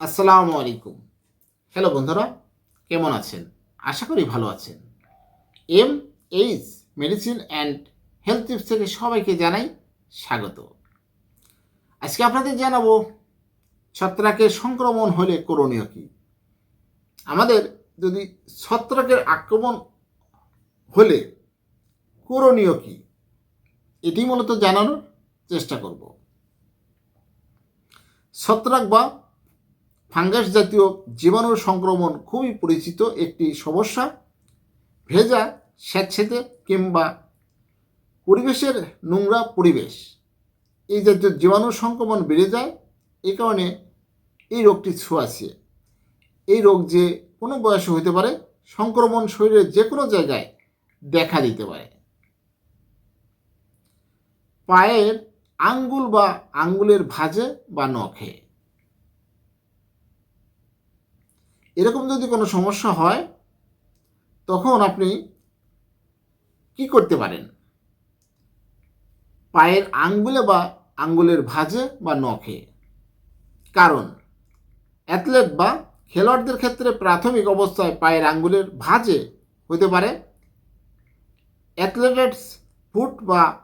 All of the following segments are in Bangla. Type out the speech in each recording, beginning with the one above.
আসসালামু আলাইকুম। হ্যালো বন্ধুরা, কেমন আছেন? আশা করি ভালো আছেন। M H medicine and health tips থেকে সবাইকে জানাই স্বাগত। আজকে আপনাদের জানাব, ছত্রাকের সংক্রমণ হলে করণীয় কী? আমাদের যদি ছত্রাকের আক্রমণ হলে করণীয় কী? এটি মূলত জানানোর চেষ্টা করব। ছত্রাক বা ফাঙ্গাস জাতীয় জীবাণুর সংক্রমণ খুবই পরিচিত একটি সমস্যা। ভেজা, স্যাঁতসেঁতে কিংবা পরিবেশের নোংরা পরিবেশ। এই জাতীয় জীবাণুর সংক্রমণ বেড়ে যায়, এ কারণে এই রোগটি ছোঁয়াছে এই রোগ যে কোনো বয়সে হতে পারে, সংক্রমণ শরীরের যে কোনো জায়গায় দেখা দিতে পারে। পায়ের আঙ্গুল বা আঙ্গুলের ভাঁজে বা নখে। এরকম যদি কোনো সমস্যা হয়, তখন আপনি কি করতে পারেন? পায়ের আঙ্গুলে বা আঙ্গুলের ভাঁজে বা নখে। কারণ, অ্যাথলেট বা খেলোয়াড়দের ক্ষেত্রে প্রাথমিক অবস্থায় পায়ের আঙ্গুলের ভাঁজে হতে পারে। অ্যাথলেটস ফুট বা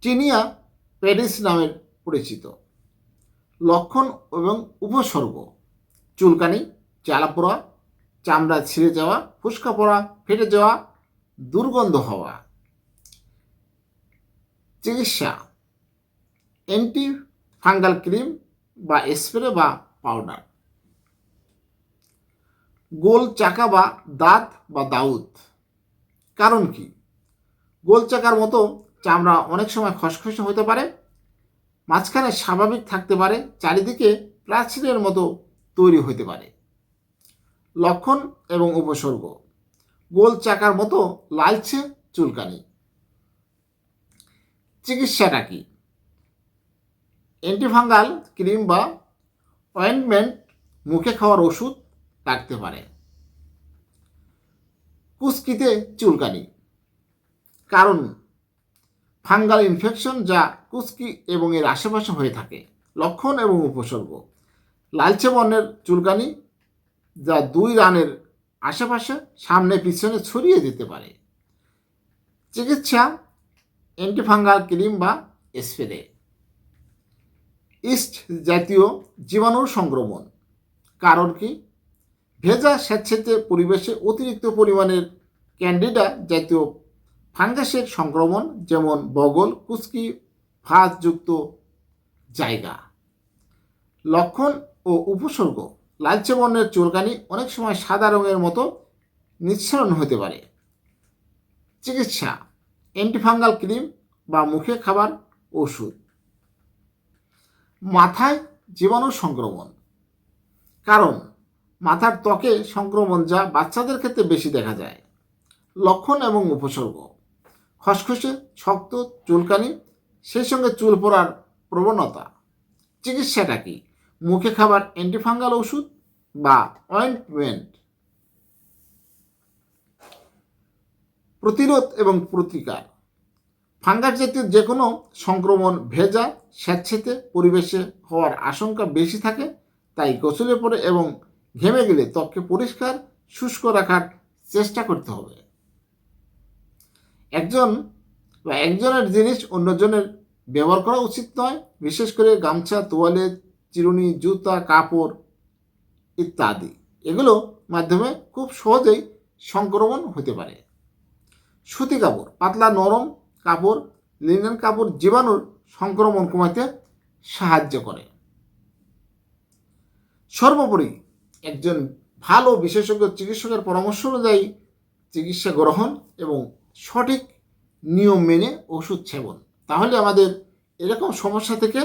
টিনিয়া প্যারিস নামের পরিচিত। লক্ষণ এবং উপসর্গ, চুলকানি জ্বালা পোড়া, চামড়া ছিঁড়ে যাওয়া, ফুসকা পড়া, ফেটে যাওয়া, দুর্গন্ধ হওয়া। চিকিৎসা অ্যান্টি ফাঙ্গাল ক্রিম বা স্প্রে বা পাউডার গোল চাকা বা দাঁত বা দাউদ। কারণ কি? গোল চাকার মতো চামড়া অনেক সময় খসখসে হতে পারে, মাঝখানে স্বাভাবিক থাকতে পারে, চারিদিকে প্রাচীরের মতো তৈরি হতে পারে। লক্ষণ এবং উপসর্গ। গোল চাকার মতো লালচে চুলকানি। চিকিৎসাটা কি? অ্যান্টিফাঙ্গাল ক্রিম বা অয়েন্টমেন্ট মুখে খাওয়ার ওষুধ লাগতে পারে। কুস্কিতে চুলকানি। কারণ, ফাঙ্গাল ইনফেকশন যা কুস্কি এবং এর আশেপাশে হয়ে থাকে। লক্ষণ এবং উপসর্গ। লালচে বর্ণের চুলকানি যা দুই রানের আশেপাশে সামনে পিছনে ছড়িয়ে দিতে পারে। চিকিৎসা, অ্যান্টিফাঙ্গাল ক্রিম বা স্প্রে। ইস্ট জাতীয় জীবাণুর সংক্রমণ। কারণ কি? ভেজা স্যাঁতসেঁতে পরিবেশে অতিরিক্ত পরিমাণের ক্যান্ডিডা জাতীয় ফাঙ্গাসের সংক্রমণ, যেমন বগল কুচকি ভাঁজযুক্ত জায়গা। লক্ষণ ও উপসর্গ। লালচে বর্ণের চুলকানি অনেক সময় সাদা রঙের মতো নিঃসরণ হতে পারে। চিকিৎসা অ্যান্টিফাঙ্গাল ক্রিম বা মুখে খাবার, ওষুধ। মাথায় জীবাণু সংক্রমণ। কারণ, মাথার ত্বকে সংক্রমণ যা বাচ্চাদের ক্ষেত্রে বেশি দেখা যায়। লক্ষণ এবং উপসর্গ। খসখসে, শক্ত, চুলকানি, সেই সঙ্গে চুল পড়ার প্রবণতা। চিকিৎসাটা কি? মুখে খাবার অ্যান্টিফাঙ্গাল ওষুধ বা অয়েন্টমেন্ট প্রতিরোধ এবং প্রতিকার। ফাঙ্গাস জাতীয় যে কোনো সংক্রমণ ভেজা, স্যাঁতসেঁতে পরিবেশে হওয়ার আশঙ্কা বেশি থাকে, তাই গোসলে পড়ে এবং ঘেমে গেলে ত্বককে পরিষ্কার, শুষ্ক রাখার চেষ্টা করতে হবে। একজন বা একজনের জিনিস অন্যজনের ব্যবহার করা উচিত নয়, বিশেষ করে গামছা, তোয়ালে চিরুনি, জুতা, কাপড় ইত্যাদি। এগুলো মাধ্যমে খুব সহজেই সংক্রমণ হতে পারে। সুতি কাপড়, পাতলা নরম কাপড় লিনেন কাপড় জীবাণুর সংক্রমণ কমাতে সাহায্য করে। সর্বোপরি একজন ভালো বিশেষজ্ঞ চিকিৎসকের পরামর্শ অনুযায়ী চিকিৎসা গ্রহণ এবং সঠিক নিয়ম মেনে ওষুধ সেবন। তাহলে আমাদের এরকম সমস্যা থেকে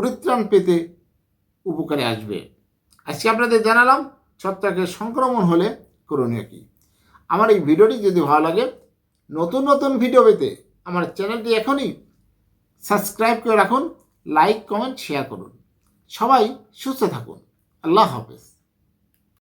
পরিত্রাণ পেতে উপকারে আসবে। আজকে আপনাদের জানালাম, ছত্রাকের সংক্রমণ হলে করণীয় কী? আমার এই ভিডিওটি যদি ভালো লাগে, নতুন নতুন ভিডিও পেতে আমার চ্যানেলটি এখনই সাবস্ক্রাইব করে রাখুন, লাইক, কমেন্ট, শেয়ার করুন। সবাই সুস্থ থাকুন। আল্লাহ হাফেজ।